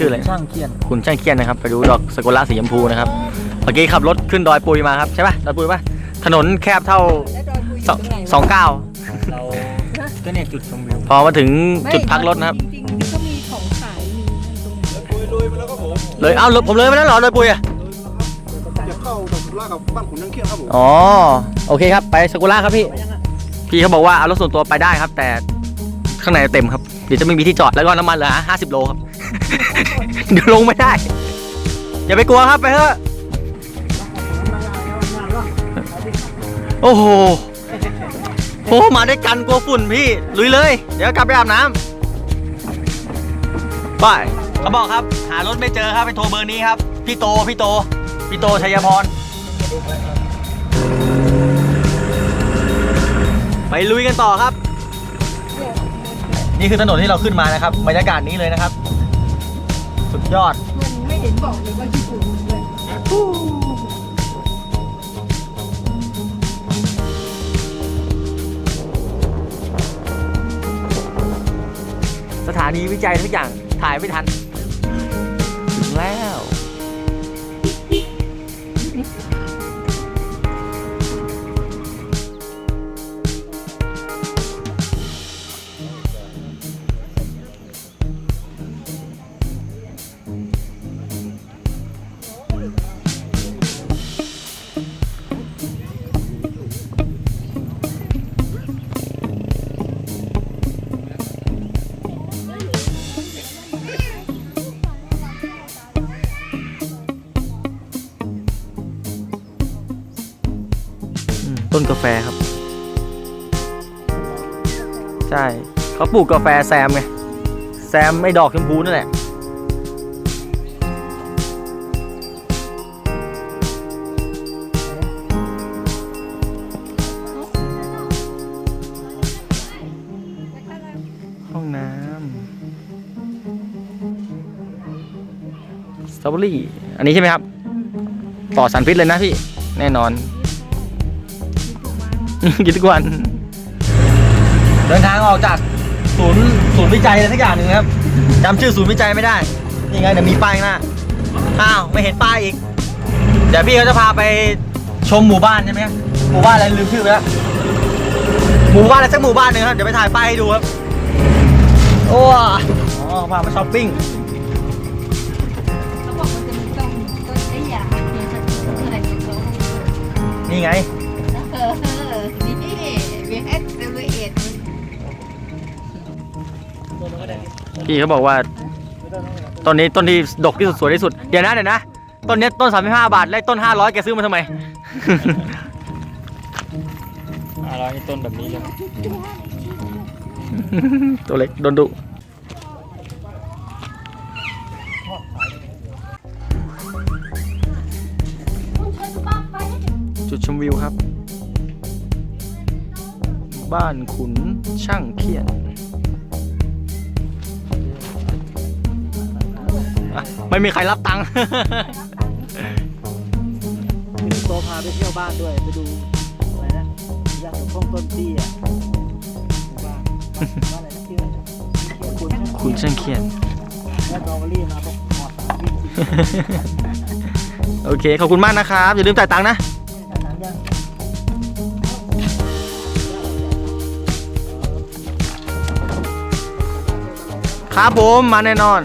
ชื่ออะไรช่างเคียนคุณช่างเคียนนะครับ ไปดูดอกสกุระสีชมพูนะครับเมื่อกี้ขับรถขึ้นดอยปุยมาครับใช่ปะดอยปุยปะถนนแคบเท่าแล้วดอยปุยอสองยู่ตรงไหนวะสองเก้าเราก็เนี่ยจุดชมวิวพอมาถึงไม่จุดพักรถนะครับจริงๆก็มีของขายมีนั่นตรงไหนเลยเอ้าผมเลยไปแล้วเหรอดอยปุยอะจะเข้าดอกกุหลาบกับบ้านขุนนางเขี้ยนครับผมอ๋อโอเคครับไปสกุระครับพี่พี่เขาบอกว่าเอารถส่วนตัวไปได้ครับ แต่ข้างในเต็มครับเดี๋ยวจะไม่มีที่จอดแล้วก็น้ำมันเหลือห้าสิบโลครับ เดี๋ยวลงไม่ได้ อย่าไปกลัวครับไปเถอะ โอ้โหโอ้มาด้วยกันกลัวฝุ่นพี่ ลุยเลย เดี๋ยวกลับไปอาบน้ำไปเขาบอกครับ หารถไม่เจอครับไปโทรเบอร์นี้ครับ พี่โต พี่โต พี่โตชัยพร ไปลุยกันต่อครับ นี่คือถนนที่เราขึ้นมานะครับบรรยากาศนี้เลยนะครับ สุดยอด มันไม่เห็นบอกเลยว่าญี่ปุ่นเลยสถานีวิจัยทุกอย่างถ่ายไม่ทัน ถึงแล้ว ต้นกาแฟครับ ใช่เขาปลูกกาแฟแซมไงแซมไม่ดอกชมพูนั่นแหละห้องน้ำสตรอเบอรี่ อันนี้ใช่ไหมครับปลอสารพิษเลยนะพี่ แน่นอน กินทุกวัน เดินทางออกจากศูนย์ศูนย์วิจัยอะไรสักอย่างหนึ่งครับจำชื่อศูนย์วิจัยไม่ได้นี่ไงเดี๋ยวมีป้ายข้างหน้าอ้าวไม่เห็นป้ายอีก เดี๋ยวพี่เขาจะพาไปชมหมู่บ้านใช่ไหมครับหมู่บ้านอะไรลืมชื่อไปแล้วหมู่บ้านอะไรสักหมู่บ้านหนึ่งครับเดี๋ยวไปถ่ายป้ายให้ดูครับโอ้อ๋อพามาช้อปปิ้งเขาบอกมันจะมีต้นต้นไอ้หยาเนี่ยอะไรของเขานี่ไง เออนี่ เวียดเซเวเอ็ดพี่เขาบอกว่า ต้นนี้ต้นที่ดกที่สุดสวยที่สุด เดี๋ยวนะเดี๋ยวนะ ต้นเนี้ยต้น 35 บาทและต้น 500 แกซื้อมาทำไม อะไรต้นแบบนี้เลยตัวเล็กโดนดุจุดชมวิวครับ บ้านขุนช่างเขียนอะไม่มีใครรับตังค์มีโตพาไปเที่ยวบ้านด้วยไปดูอะไรนะอยากอยู่ข้องต้นตี้อะบ้านบ้านอะไรนะชื่ออะไรนะคุณขุนช่างเขียนแล้วดอเวอรี่มาต้องหมอสามยี่สิบโอเค ขอบคุณมากนะครับ อย่าลืมจ่ายตังค์นะ ครับผมมาแน่นอน